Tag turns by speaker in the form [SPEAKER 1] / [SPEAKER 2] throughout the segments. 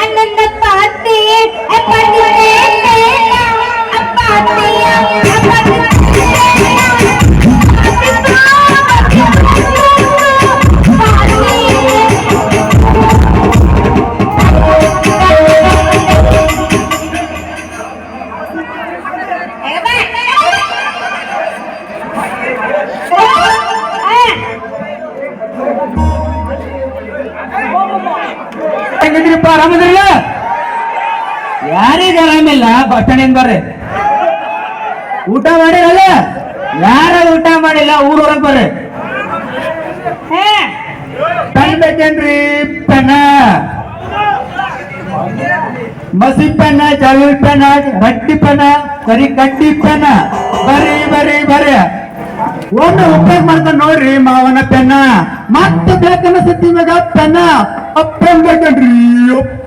[SPEAKER 1] ಅನ್ನಂದಪ್ಪ ಅತ್ತೆ ಅಪ್ಪ ಅತ್ತೆ
[SPEAKER 2] ಯಾರಿಗ ಆರಾಮಿಲ್ಲ ಬಸ್ ಸ್ಟ್ಯಾಂಡಿಂದ ಬರ್ರಿ. ಊಟ ಮಾಡಿರಲ್ಲ? ಯಾರ ಊಟ ಮಾಡಿಲ್ಲ ಊರ್ ಹೊರಗ್ ಬರ್ರಿ ಪೆನ್ ಬೇಕೇನ್ರಿ? ಪೆನ್ನ. ಮಸಿ ಪೆನ್ನ ಜವಿ ಪೆನ್ನ ಬಟ್ಟಿ ಪೆನ್ನ ಸರಿ ಕಟ್ಟಿ ಪೆನ್ನ. ಬರೀ ಬರ್ರಿ ಬರ್ರಿ. ಒಂದು ಉಪಯೋಗ ಮಾಡ್ತಾನೆ ನೋಡ್ರಿ ಮಾವನ ಪೆನ್ನ. ಮತ್ತೆ ಬೇಕನ್ನಿಸ್ತಿ ಮಗ ಪೆನ್ನ. ಅಪ್ಪನ್ ಬೇಕನ್ರಿ?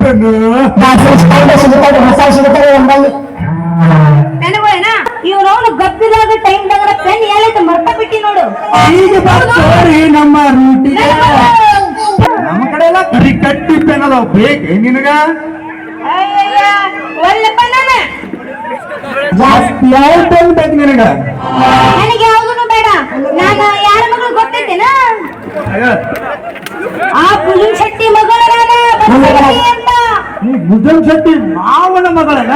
[SPEAKER 2] ಅಪ್ಪನ
[SPEAKER 1] ನನಗೇನ ಇವ್ರು ಅವನು ಟೈಮ್ ಟೈಮ್ದಾಗ ಪೆನ್ ಎಲ್ಲೈತೆ ಮರ್ತ ಬಿಟ್ಟಿ ನೋಡು.
[SPEAKER 2] ಈಗ ಬರ್ತೀವಿ ನಮ್ಮ ರೂಟಿಗೆ. ನಮ್ಮ ಕಡೆ ಎಲ್ಲ ಕರಿ ಕಟ್ಟಿ ಪೆನ್ ಅದಾವ. ಬೇಕೇ ನಿನಗ?
[SPEAKER 1] ನಾನು
[SPEAKER 2] ಜಾಸ್ತಿ ಯಾವ ಪೆನ್ ಬೇಕು ನಿನಗ?
[SPEAKER 1] ನನಗೆ ಯಾವ್ದು ಬೇಡ. ನಾನು ಯಾರ ಮಗಳು ಗೊತ್ತೈತೇನ? ಆ ಪುಲಿನ್ ಶೆಟ್ಟಿ ಮಗಳು ನಾನು.
[SPEAKER 2] ಭುಜಂ ಶೆಟ್ಟಿ ಮಾವನ ಮಗಳನ?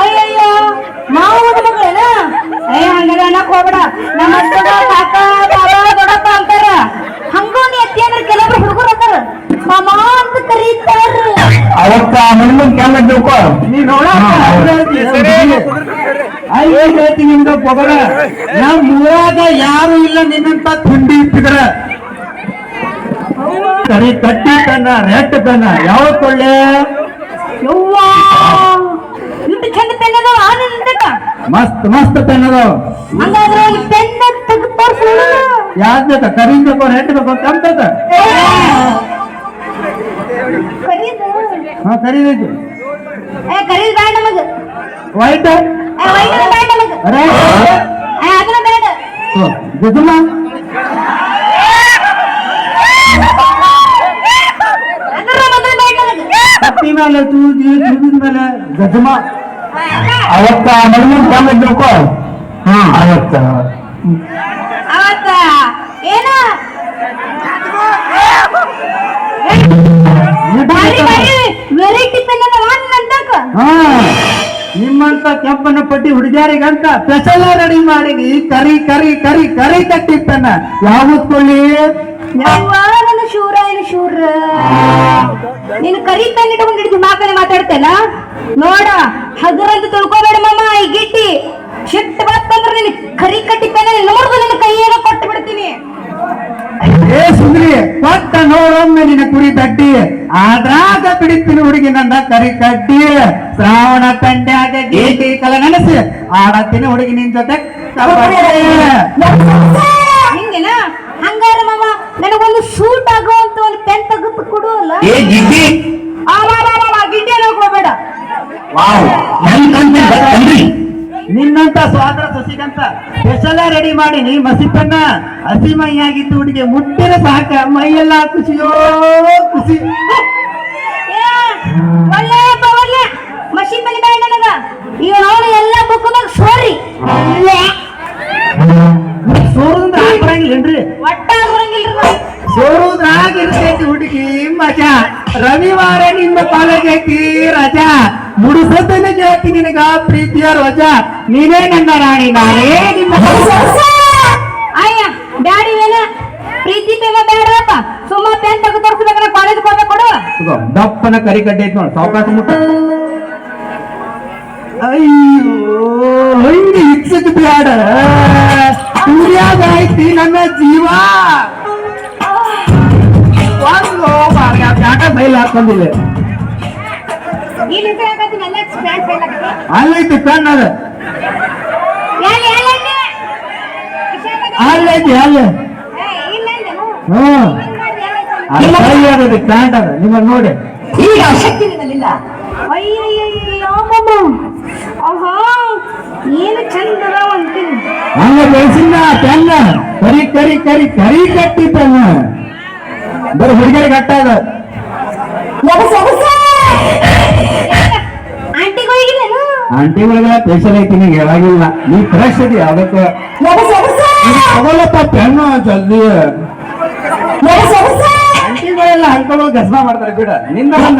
[SPEAKER 1] ಅಯ್ಯಯ್ಯೋ ಮಾವನ ಮಗಳೇನ? ಅಯ್ಯ ಅನ್ನಕ್ ಹೋಗ್ಬೇಡ. ನಮ್ಮ ಅಪ್ಪಗ ಕಾಕ ಬಾಬಾ ದೊಡ್ಡಪ್ಪ ಅಂತಾರ. ಹಂಗೂ ನೀ ಅತ್ತಿ ಅಂದ್ರೆ ಕೆಲವೊಬ್ರು ಹುಡುಗರು ಅಂತಾರ. ಮಾಮ ಅಂತ ಕರೀತಾರ.
[SPEAKER 2] ಅವತ್ತ ಕ್ಯಾಮ ತಿಳ್ಕೊ ನೀ ನೋಡ ಹೇಳ್ತೀನಿ ನಿಮ್ದ ಪೊಗರ ನಮ್ ಊರಾಗ ಯಾರು ಇಲ್ಲ ನಿನ್ನಂತ ತಿಂಡಿ ಇಟ್ಟಿದ್ರ. ಕರಿ ಕಟ್ಟಿ ತನ್ನ ರೆಡ್ ತನ್ನ. ಯಾವ ಕೊಳ್ಳೆ?
[SPEAKER 1] ಇಟ್ಟು ಚಂದ ಪೆನ್ ಅದಾವ
[SPEAKER 2] ಮಸ್ತ್ ಮಸ್ತ್ ಪೆನ್ ಅದಾವ
[SPEAKER 1] ಹಂಗಾದ್ರೆ ಒಂದು ಪೆನ್ ತೆಗೆದು ತೋರ್ಸು.
[SPEAKER 2] ಯಾವ್ದು ಬೇಕಾ? ಕರಿ ಬೇಕೋ ರೆಡ್ ಬೇಕೋ ಕೆಂಪ್ ಬೇಕಾ? ಹಾ ಕರಿದೈತಿ
[SPEAKER 1] ಏ ಕರೀದ್ ಬೇಡ ನಮಗ.
[SPEAKER 2] ವೈಟ್
[SPEAKER 1] ಏ ವೈಟ್ ಬೇಡ ನಮಗ. ಏ ಅದನ್ನ ಬೇಡ ಅದರ ಮೊದಲು ಬೇಡ ನಮಗ
[SPEAKER 2] ಕತ್ತಿ ಮೇಲೆ ತೂಜಿ ತೂಜಿದ ಮೇಲೆ ಗಜಮ. ಅವತ್ತ ಮಣ್ಣನ್ ಕ್ಯಾಮ ಹಾ. ಅವತ್ತ.
[SPEAKER 1] ಏನ?
[SPEAKER 2] ನಿಮ್ಮಂತ ಕೆಂಪನ ಪಟ್ಟಿ ಹುಡುಗಿಯರಿಗಂತ ಸ್ಪೆಷಲ್ ರೆಡಿ ಮಾಡಿ ಕರಿ ಕರಿ ಕರಿ ಕರಿ ಕಟ್ಟಿ ಪೆನ್ನ. ಯಾವ್ದು ಕೊಳ್ಳಿ?
[SPEAKER 1] ಮಾತಾಡ್ತೇನ ನೋಡ ಹಗರಂತ ತಿಳ್ಕೊಬೇಡ ಮಮ್ಮ ಈ ಗಿಟ್ಟಿ ಶಿಟ್ ಬತ್ತಂದ್ರೆ ನಿನ್ ಕರಿ ಕಟ್ಟಿ ಪೆನ್ ನೋಡ್ದು ನಿನ್ನ ಕೈಯಾಗ ಕೊಟ್ಟು ಬಿಡ್ತೀನಿ.
[SPEAKER 2] ಏ ಸುಂದ್ರಿ ಕೊಟ್ಟ ನೋಡೊಮ್ಮೆ ನಿನ್ನ ಕುರಿ ತಟ್ಟಿ. ಆದ್ರಾಗ ಬಿಡಿತೀನಿ ಹುಡುಗಿ ನನ್ನ ಕರಿ ಕಟ್ಟಿ. ಶ್ರಾವಣ ತಂಡ್ಯಾಗ ಗೀಟಿ ಕಲ ನೆನೆಸಿ. ಆಡತ್ತೀನಿ ಹುಡುಗಿ ನಿನ್ ಜೊತೆ.
[SPEAKER 1] ಹಿಂಗೇನ? ಹಂಗಾರ ಮಾಮ ನನಗೊಂದು ಶೂಟ್ ಆಗುವಂತ ಒಂದು ಪೆನ್ ತೆಗೆದು ಕೊಡು ಅಲ್ಲ
[SPEAKER 2] ಏ ಗಿಡ್ಡಿ
[SPEAKER 1] ಆ ಬಾ ಬಾ ಬಾ ಬಾ ಗಿಡ್ಡಿ ಅನ್ನೋಕ್ ಹೋಗ್ಬೇಡ
[SPEAKER 2] ವಾವ್ ನನ್ ಕಂತೆ ಬರ್ತನ್ರಿ ನಿನ್ನಂತ ಸ್ವಾದ್ರ ಸಸಿಗಂತ ಸ್ಪೆಷಲ್ ರೆಡಿ ಮಾಡಿ ನೀ ಮಸಿಪನ್ನ ಹಸಿ ಮೈಯಾಗಿದ್ದು ಹುಡುಗಿ ಮುಟ್ಟಿನ ಸಾಕ. ಮೈಯೆಲ್ಲ ಖುಷಿಯೋ ಖುಷಿ.
[SPEAKER 1] ನನಗ. ಎಲ್ಲ ಬುಕ್ಕದಾಗ ಸೋರಿ.
[SPEAKER 2] ಸೋರುದ್ರ ಬರಂಗಿಲ್ಲೇನ್ರಿ
[SPEAKER 1] ಒಟ್ಟ ಬರಂಗಿಲ್ರಿ ನಾವು.
[SPEAKER 2] ಸೋರುದ್ರಾಗ ಇರ್ತೈತಿ ಹುಡುಗಿ ಮಜಾ. ರವಿವಾರ ನಿಮ್ಮ ಕಾಲೇಜ್ ಐತಿ ರಜಾ. ಮುಡಿಸೋದನ್ನ ಕೇಳ್ತಿ ನಿನಗ ಪ್ರೀತಿಯ ರಜಾ ನೀನೇ ನನ್ನ ರಾಣಿ ನಾನೇ ನಿಮ್ಮ
[SPEAKER 1] ಅಯ್ಯ ಡ್ಯಾಡಿ ಏನ? ಪ್ರೀತಿ ಬೇಡಪ್ಪ ಸುಮ್ಮ ಪೆನ್ ತೆಗೆದು ತೋರಿಸ್ಬೇಕಂದ್ರೆ ಕಾಲೇಜ್ ಹೋಗ್ಬೇಕು ಕೊಡು.
[SPEAKER 2] ಇಗೋ, ದಪ್ಪನ ಕರಿ ಕಡ್ಡಿ ಐತಿ ನೋಡಿ ಸಾವಕಾಶ ಮುಟ್ಟ. ಅಯ್ಯೋ ಹಂಗೆ ಇಚ್ಛಕ್ ಬ್ಯಾಡ. ಸೂರ್ಯಾಗ ಐತಿ ನನ್ನ ಜೀವ. ಒಂದು ಬ್ಯಾಟ ಬೈಲ್ ಹಾಕೊಂಡಿಲ್ಲ ಅಲ್ಲೈತಿ ಪೆನ್ ಅದ? ಅಲ್ಲೈತಿ ಅಲ್ಲ? ಹ್ಮ್? ಅಲ್ಲಿ ಕೈ ಅದದ ಪ್ಯಾಂಟ್ ಅದ ನಿಮ್ಮ ನೋಡಿ.
[SPEAKER 1] ಈಗ ಶಕ್ತಿ ನಿನ್ನಲ್ಲಿಲ್ಲ. ಏನು ಚಂದ ಅದಾವ ಅಂತೀನಿ.
[SPEAKER 2] ಹಂಗ ಬೆಳೆಸಿಲ್ಲ ಪೆನ್ನ ಕರಿ ಕರಿ ಕರಿ ಕರಿ ಕಟ್ಟಿ ಪೆನ್ನ ಬರೀ ಹುಡುಗರಿಗೆ ಕಟ್ಟ ಅದ.
[SPEAKER 1] ಹೋಗಿದ್ದೇನು
[SPEAKER 2] ಒಳಗ ಸ್ಪೆಷಲ್ ಐತಿ ನೀ ಹೇಳಾಗಿಲ್ಲ. ನೀ ಫ್ರೆಶ್ ಅದಿ ಅದಕ್ಕೆ ತಗೊಳ್ಳಪ್ಪ ಪೆನ್ನು ಜಲ್ದಿ. ಆಂಟಿಗಳೆಲ್ಲ ಅಂಕಲು ಗಸ್ಮ ಮಾಡ್ತಾರೆ ಬಿಡ. ನಿಂದ ಬಂದ